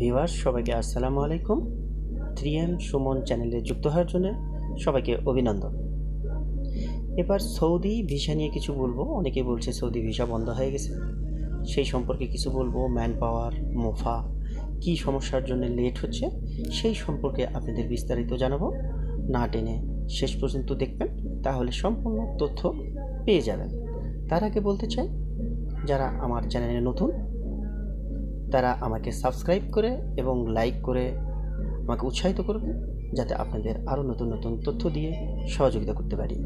Viewers, সবাইকে আসসালামু আলাইকুম। থ্রি এম সুমন চ্যানেলে যুক্ত হওয়ার জন্য সবাইকে অভিনন্দন। এবার সৌদি ভিসা নিয়ে কিছু বলব। অনেকে বলছে সৌদি ভিসা বন্ধ হয়ে গেছে। সেই সম্পর্কে কিছু বলব। ম্যান পাওয়ার মোফা, কী সমস্যার জন্য লেট হচ্ছে সেই সম্পর্কে আপনাদের বিস্তারিত জানাব। না টেনে শেষ পর্যন্ত দেখবেন, তাহলে সম্পূর্ণ তথ্য পেয়ে যাবেন। তার আগে বলতে চাই, যারা আমার চ্যানেলে নতুন তারা আমাকে সাবস্ক্রাইব করে এবং লাইক করে আমাকে উৎসাহিত করবে যাতে আপনাদের আরও নতুন নতুন তথ্য দিয়ে সহযোগিতা করতে পারি।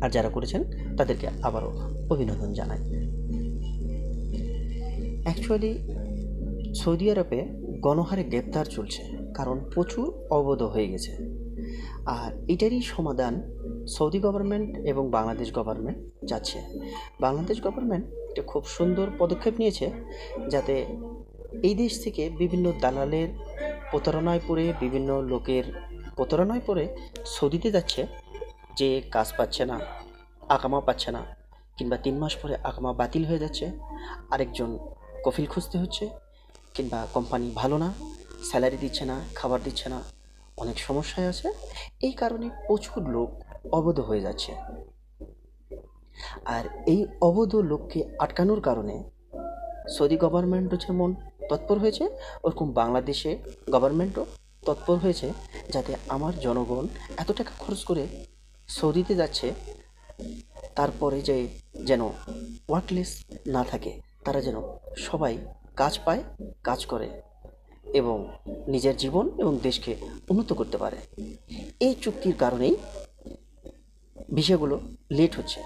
আর যারা করেছেন, তাদেরকে আবারও অভিনন্দন জানাই। অ্যাকচুয়ালি সৌদি আরবে গণহারে গ্রেপ্তার চলছে, কারণ প্রচুর অবৈধ হয়ে গেছে। আর এটারই সমাধান সৌদি গভর্নমেন্ট এবং বাংলাদেশ গভর্নমেন্ট যাচ্ছে বাংলাদেশ গভর্নমেন্ট একটা খুব সুন্দর পদক্ষেপ নিয়েছে যাতে এই দেশ থেকে বিভিন্ন দালালের প্রতারণায় পড়ে, বিভিন্ন লোকের প্রতারণায় পড়ে সৌদিতে যাচ্ছে যে কাজ পাচ্ছে না আকামা পাচ্ছে না, কিংবা তিন মাস পরে আকামা বাতিল হয়ে যাচ্ছে, আরেকজন কফিল খুঁজতে হচ্ছে, কিংবা কোম্পানি ভালো না, স্যালারি দিচ্ছে না, খাবার দিচ্ছে না, অনেক সমস্যায় আছে। এই কারণে প্রচুর লোক অবৈধ হয়ে যাচ্ছে। আর এই অবৈধ লোককে আটকানোর কারণে সৌদি গভর্নমেন্টও যেমন তৎপর হয়েছে, ওরকম বাংলাদেশে গভর্নমেন্টও তৎপর হয়েছে যাতে আমার জনগণ এত টাকা খরচ করে সৌদিতে যাচ্ছে, তারপরে যে যেন ওয়ার্কলেস না থাকে, তারা যেন সবাই কাজ পায়, কাজ করে এবং নিজের জীবন এবং দেশকে উন্নত করতে পারে। এই চুক্তির কারণেই বিষয়গুলো লেট হচ্ছে।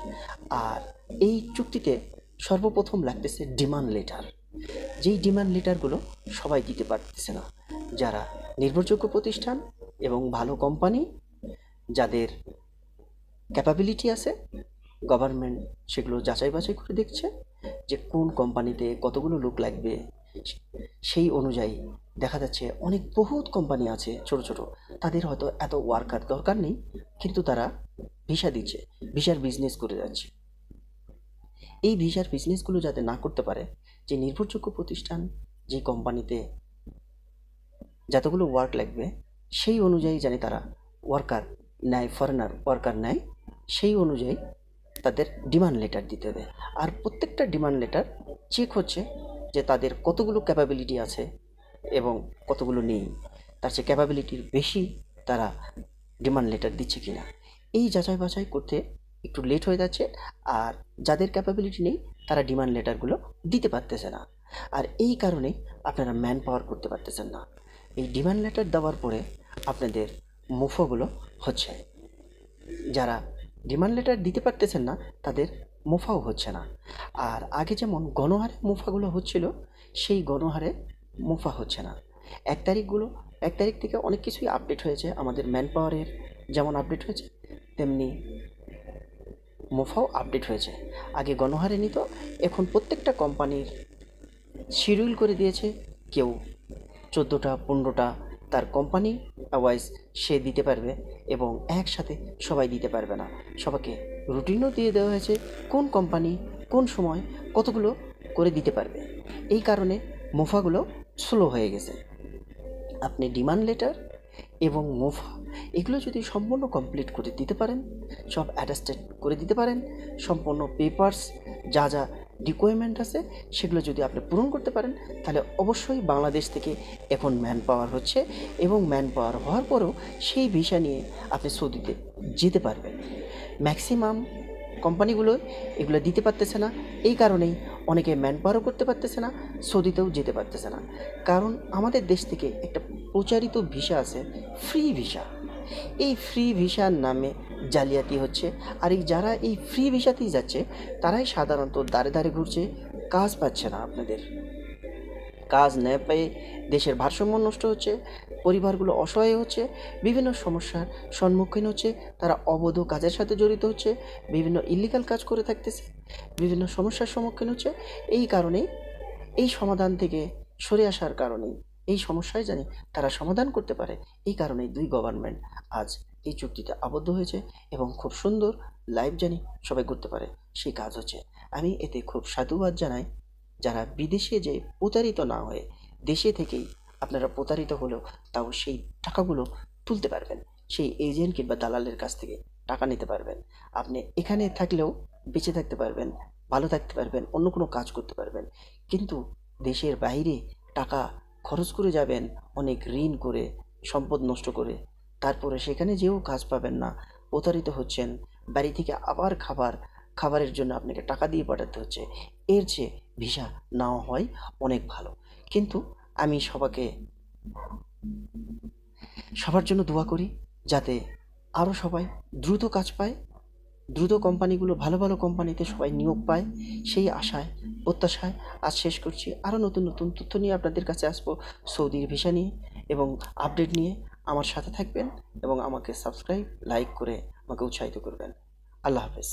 আর এই চুক্তিতে সর্বপ্রথম লাগতেছে ডিমান্ড লেটার যেই ডিমান্ড লেটারগুলো সবাই দিতে পারতেছে না। যারা নির্ভরযোগ্য প্রতিষ্ঠান এবং ভালো কোম্পানি যাদের ক্যাপাবিলিটি আছে গভর্নমেন্ট সেগুলো যাচাই বাছাই করে দেখছে যে কোন কোম্পানিতে কতগুলো লোক লাগবে। সেই অনুযায়ী দেখা যাচ্ছে অনেক বহুত কোম্পানি আছে ছোট ছোট। তাদের হয়তো এত ওয়ার্কার দরকার নেই, কিন্তু তারা ভিসা দিচ্ছে ভিসার বিজনেস করে যাচ্ছে। এই ভিসার বিজনেসগুলো যাতে না করতে পারে, যে নির্ভরযোগ্য প্রতিষ্ঠান, যে কোম্পানিতে যতগুলো ওয়ার্ক লাগবে, সেই অনুযায়ী জানি তারা ওয়ার্কার নেয় ফরেনার ওয়ার্কার নেয়, সেই অনুযায়ী তাদের ডিমান্ড লেটার দিতে হবে। আর প্রত্যেকটা ডিমান্ড লেটার চেক হচ্ছে যে তাদের কতগুলো ক্যাপাবিলিটি আছে এবং কতগুলো নেই, তার চেয়ে ক্যাপাবিলিটির বেশি তারা ডিমান্ড লেটার দিচ্ছে কিনা। এই যাচাই বাছাই করতে একটু লেট হয়ে যাচ্ছে আর যাদের ক্যাপাবিলিটি নেই, তারা ডিমান্ড লেটারগুলো দিতে পারতেছে না। আর এই কারণে আপনারা ম্যান পাওয়ার করতে পারতেছেন না। এই ডিমান্ড লেটার দেওয়ার পরে আপনাদের মুফোগুলো হচ্ছে। যারা ডিমান্ড লেটার দিতে পারতেছেন না, তাদের মুফাও হচ্ছে না। আর আগে যেমন গণহারে মুফাগুলো হচ্ছিল, সেই গণহারে মুফা হচ্ছে না। এক তারিখগুলো, এক তারিখ থেকে অনেক কিছুই আপডেট হয়েছে আমাদের ম্যান পাওয়ারের যেমন আপডেট হয়েছে, তেমনি মুফাও আপডেট হয়েছে। আগে গণহারে নিত, এখন প্রত্যেকটা কোম্পানির শিডিউল করে দিয়েছে কেউ। চোদ্দোটা, পনেরোটা তার কোম্পানি ওয়াইজ সে দিতে পারবে এবং একসাথে সবাই দিতে পারবে না। সবাইকে রুটিনও দিয়ে দেওয়া হয়েছে কোন কোম্পানি কোন সময় কতগুলো করে দিতে পারবে। এই কারণে মুফাগুলো স্লো হয়ে গেছে। আপনি ডিমান্ড লেটার এবং মুফা, এগুলো যদি সম্পূর্ণ কমপ্লিট করে দিতে পারেন, সব অ্যাটাস্টেড করে দিতে পারেন, সম্পূর্ণ পেপার্স যা যা রিকোয়ারমেন্ট আছে, সেগুলো যদি আপনি পূরণ করতে পারেন, তাহলে অবশ্যই বাংলাদেশ থেকে এখন ম্যান পাওয়ার হচ্ছে এবং ম্যান পাওয়ার হওয়ার পরেও সেই ভিসা নিয়ে আপনি সৌদিতে যেতে পারবেন। ম্যাক্সিমাম কোম্পানিগুলো এগুলো দিতে পারতেছে না, এই কারণেই অনেকে ম্যান পাওয়ারও করতে পারতেছে না, সৌদিতেও যেতে পারতেছে না। কারণ আমাদের দেশ থেকে একটা প্রচারিত ভিসা আছে ফ্রি ভিসা এই ফ্রি ভিসার নামে জালিয়াতি হচ্ছে, আর এই যারা এই ফ্রি ভিসাতেই যাচ্ছে, তারাই সাধারণত দাঁড়ে দাঁড়ে ঘুরছে, কাজ পাচ্ছে না আপনাদের। কাজ না পেয়ে দেশের ভারসাম্য নষ্ট হচ্ছে, পরিবারগুলো অসহায় হচ্ছে, বিভিন্ন সমস্যার সম্মুখীন হচ্ছে, তারা অবৈধ কাজের সাথে জড়িত হচ্ছে, বিভিন্ন ইলিগাল কাজ করে থাকতেছে, বিভিন্ন সমস্যার সম্মুখীন হচ্ছে, এই কারণেই, এই সমাধান থেকে সরে আসার কারণেই, এই সমস্যায় জানি তারা সমাধান করতে পারে, এই কারণেই দুই গভর্নমেন্ট আজ এই চুক্তিতে আবদ্ধ হয়েছে, এবং খুব সুন্দর লাইভ জানি সবাই করতে পারে, সেই কাজ হচ্ছে। আমি এতে খুব সাধুবাদ জানাই যারা বিদেশে যে প্রতারিত না হয়ে দেশে থেকেই আপনারা প্রতারিত হলেও তাও সেই টাকাগুলো তুলতে পারবেন। সেই এজেন্ট কিংবা দালালের কাছ থেকে টাকা নিতে পারবেন। আপনি এখানে থাকলেও বেঁচে থাকতে পারবেন, ভালো থাকতে পারবেন, অন্য কোনো কাজ করতে পারবেন। কিন্তু দেশের বাইরে টাকা খরচ করে যাবেন, অনেক ঋণ করে, সম্পদ নষ্ট করে, তারপরে সেখানে যেও কাজ পাবেন না, প্রতারিত হচ্ছেন, বাড়ি থেকে আবার খাবার, খাবারের জন্য আপনাকে টাকা দিয়ে পাঠাতে হচ্ছে। এর চেয়ে ভিসা নাও হয়, অনেক ভালো। কিন্তু আমি সবাকে, সবার জন্য দোয়া করি যাতে আরও সবাই দ্রুত কাজ পায়, দ্রুত কোম্পানিগুলো ভালো ভালো কোম্পানিতে সবাই নিয়োগ পায়, সেই আশায়, প্রত্যাশায় আজ শেষ করছি। আরও নতুন নতুন তথ্য নিয়ে আপনাদের কাছে আসব সৌদির ভিসা নিয়ে এবং আপডেট নিয়ে। আমার সাথে থাকবেন এবং আমাকে সাবস্ক্রাইব, লাইক করে আমাকে উৎসাহিত করবেন। আল্লাহ হাফেজ।